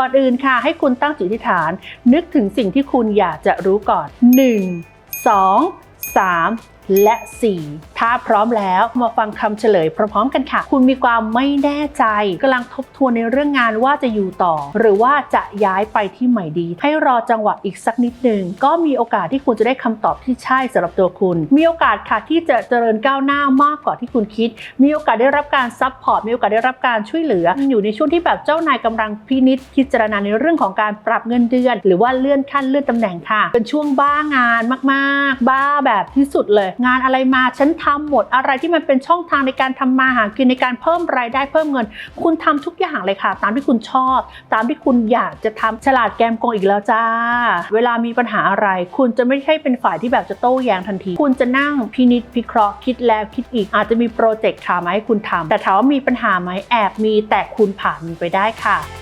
ก่อนอื่นค่ะ ให้คุณตั้งจิตอธิษฐาน นึกถึงสิ่งที่คุณอยากจะรู้ก่อน 1 2 3และ 4 ถ้าพร้อมแล้วมาฟังคำเฉลยพร้อมๆกันค่ะ คุณมีความไม่แน่ใจกำลังทบทวนในเรื่องงานว่าจะอยู่ต่อ หรือว่าจะย้ายไปที่ใหม่ดี ให้รอจังหวะอีกสักนิดหนึ่งก็มีโอกาสที่คุณจะได้คำตอบที่ใช่สำหรับตัวคุณ มีโอกาสค่ะที่จะเจริญก้าวหน้ามากกว่าที่คุณคิด มีโอกาสได้รับการซัพพอร์ตมีโอกาสได้รับการช่วยเหลือ อยู่ในช่วงที่แบบเจ้านายกำลังพินิจพิจารณาในเรื่องของการปรับเงินเดือน หรือว่าเลื่อนขั้นเลื่อนตำแหน่งค่ะ เป็นช่วงบ้างานมาก ๆ บ้าแบบที่สุดเลยงานอะไรมาฉันทำหมดอะไรที่มันเป็นช่องทางในการทำมาหากินในการเพิ่มรายได้เพิ่มเงิน คุณทำทุกอย่างเลยค่ะ ตามที่คุณชอบ ตามที่คุณอยากจะทำฉลาดแกมโกงอีกแล้วจ้า เวลามีปัญหาอะไร คุณจะไม่ใช่เป็นฝ่ายที่แบบจะโต้แย้งทันที คุณจะนั่งพินิจพิเคราะห์คิดแล้วคิดอีก อาจจะมีโปรเจกต์ค่ะมาให้คุณทำแต่ถามว่ามีปัญหาไหมแอบมีแต่คุณผ่านมันไปได้ค่ะ